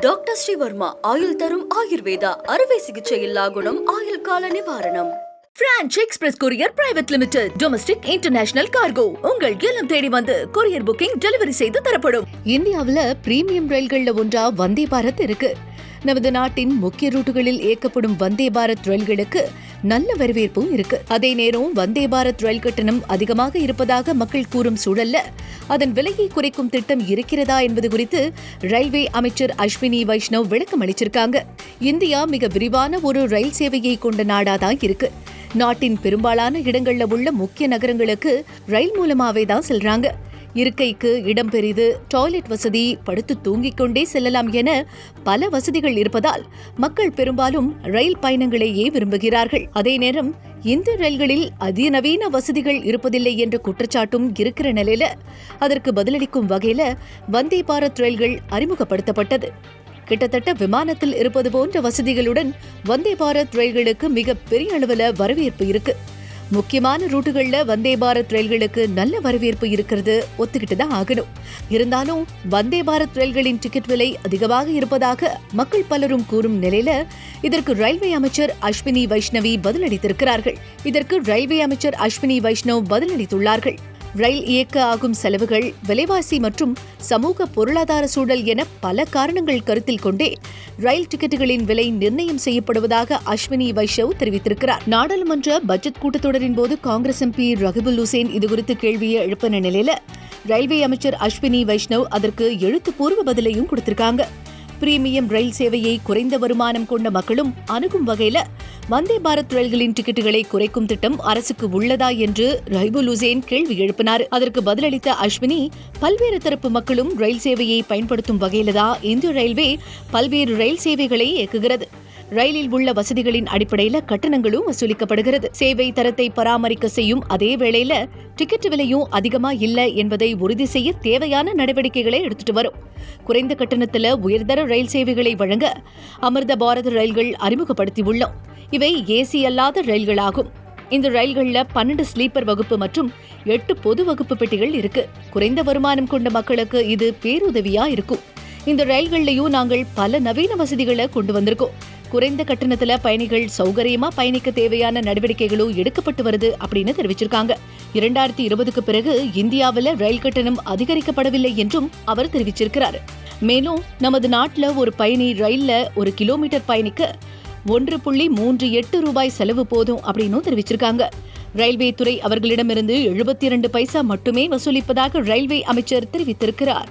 Doctor Sreevarma ஆயுள் தரும் ஆயுர்வேதா அறுவை சிகிச்சையில்லா குணம் ஆயுள் கால நிவாரணம். Branch express courier private limited domestic international cargo உங்கள் இல்லம் தேடி வந்து கொரியர் புக்கிங் டெலிவரி செய்து தரப்படும். இந்தியாவில் பிரீமியம் ரயில்கள்ல ஒன்றா வந்தே பாரத் இருக்கு. நமது நாட்டின் முக்கிய ரூட்டுகளில் இயக்கப்படும் வந்தே பாரத் ரயில்களுக்கு நல்ல வரவேற்பும் இருக்கு. அதே நேரம் வந்தே பாரத் ரயில் கட்டணம் அதிகமாக இருப்பதாக மக்கள் கூறும் சூழல்ல அதன் விலையை குறைக்கும் திட்டம் இருக்கிறதா என்பது குறித்து ரயில்வே அமைச்சர் அஸ்வினி வைஷ்ணவ் விளக்கம் அளிச்சிருக்காங்க. இந்தியா மிக விரிவான ஒரு ரயில் சேவையை கொண்ட நாடாதான் இருக்கு. நாட்டின் பெரும்பாலான இடங்கள்ல உள்ள முக்கிய நகரங்களுக்கு ரயில் மூலமாவே தான் செல்றாங்க. இருக்கைக்கு இடம் பெரிது. டாய்லெட் வசதி படுத்து தூங்கிக் கொண்டே செல்லலாம் என பல வசதிகள் இருப்பதால் மக்கள் பெரும்பாலும் ரயில் பயணங்களையே விரும்புகிறார்கள். அதே நேரம் இந்த ரயில்களில் அதிநவீன வசதிகள் இருப்பதில்லை என்ற குற்றச்சாட்டும் இருக்கிற நிலையில அதற்கு பதிலளிக்கும் வகையில வந்தே பாரத் ரயில்கள் அறிமுகப்படுத்தப்பட்டது. கிட்டத்தட்ட விமானத்தில் இருப்பது போன்ற வசதிகளுடன் வந்தே பாரத் ரயில்களுக்கு மிக பெரிய அளவுல வரவேற்பு இருக்கு. முக்கியமான ரூட்டுகள்ல வந்தே பாரத் ரயில்களுக்கு நல்ல வரவேற்பு இருக்கிறது. ஒத்துக்கிட்டு தான் ஆகணும். இருந்தாலும் வந்தே பாரத் ரயில்களின் டிக்கெட் விலை அதிகமாக இருப்பதாக மக்கள் பலரும் கூறும் நிலையில இதற்கு ரயில்வே அமைச்சர் அஸ்வினி வைஷ்ணவி பதிலளித்திருக்கிறார்கள். இதற்கு ரயில்வே அமைச்சர் அஸ்வினி வைஷ்ணவ் பதிலளித்துள்ளார்கள். ரயில் இயக்க ஆகும் செலவுகள் விலைவாசி மற்றும் சமூக பொருளாதார சூழல் என பல காரணங்கள் கருத்தில் கொண்டே ரயில் டிக்கெட்டுகளின் விலை நிர்ணயம் செய்யப்படுவதாக அஸ்வினி வைஷ்ணவ் தெரிவித்திருக்கிறார். நாடாளுமன்ற பட்ஜெட் கூட்டத்தொடரின் போது காங்கிரஸ் எம்பி ரகுபுல் ஹுசேன் இதுகுறித்து கேள்வியை எழுப்பின நிலையில ரயில்வே அமைச்சர் அஸ்வினி வைஷ்ணவ் அதற்கு எழுத்துப்பூர்வ பதிலையும் கொடுத்திருக்காங்க. பிரீமியம் ரயில் சேவையை குறைந்த வருமானம் கொண்ட மக்களும் அணுகும் வகையில வந்தே பாரத் ரயில்களின் டிக்கெட்டுகளை குறைக்கும் திட்டம் அரசுக்கு உள்ளதா என்று ரஹிபுல் உசேன் கேள்வி எழுப்பினார். அதற்கு பதிலளித்த அஸ்வினி பல்வேறு தரப்பு மக்களும் ரயில் சேவையை பயன்படுத்தும் வகையில்தான் இந்திய ரயில்வே பல்வேறு ரயில் சேவைகளை இயக்குகிறது. ரயிலில் உள்ள வசதிகளின் அடிப்படையில கட்டணங்களும் வசூலிக்கப்படுகிறது. சேவை தரத்தை பராமரிக்க செய்யும் அதே வேளையில டிக்கெட் விலையும் அதிகமா இல்ல என்பதை உறுதி செய்ய தேவையான நடவடிக்கைகளை எடுத்துட்டு வரும். குறைந்த கட்டணத்துல உயர்தர ரயில் சேவைகளை வழங்க அமிர்த பாரத ரயில்கள் அறிமுகப்படுத்தி உள்ளோம். இவை ஏசி அல்லாத ரயில்களாகும். இந்த ரயில்களில் பன்னெண்டு ஸ்லீப்பர் வகுப்பு மற்றும் எட்டு பொது வகுப்பு பெட்டிகள் இருக்கு. குறைந்த வருமானம் கொண்ட மக்களுக்கு இது பேருதவியா இருக்கும். இந்த ரயில்கள்லயும் நாங்கள் பல நவீன வசதிகளை கொண்டு வந்திருக்கோம். குறைந்த கட்டணத்துல பயணிகள் சௌகரியமா பயணிக்க தேவையான நடவடிக்கைகளும் எடுக்கப்பட்டு வருது அப்படின்னு தெரிவிச்சிருக்காங்க. இரண்டாயிரத்தி இருபதுக்கு பிறகு இந்தியாவில் ரயில் கட்டணம் அதிகரிக்கப்படவில்லை என்றும் அவர் தெரிவிச்சிருக்கிறார். மேலும் நமது நாட்டில் ஒரு பயணி ரயில்ல ஒரு கிலோமீட்டர் பயணிக்க ஒன்று புள்ளி மூன்று எட்டு ரூபாய் செலவு போதும் அப்படின்னும் தெரிவிச்சிருக்காங்க. ரயில்வே துறை அவர்களிடமிருந்து எழுபத்தி இரண்டு பைசா மட்டுமே வசூலிப்பதாக ரயில்வே அமைச்சர் தெரிவித்திருக்கிறார்.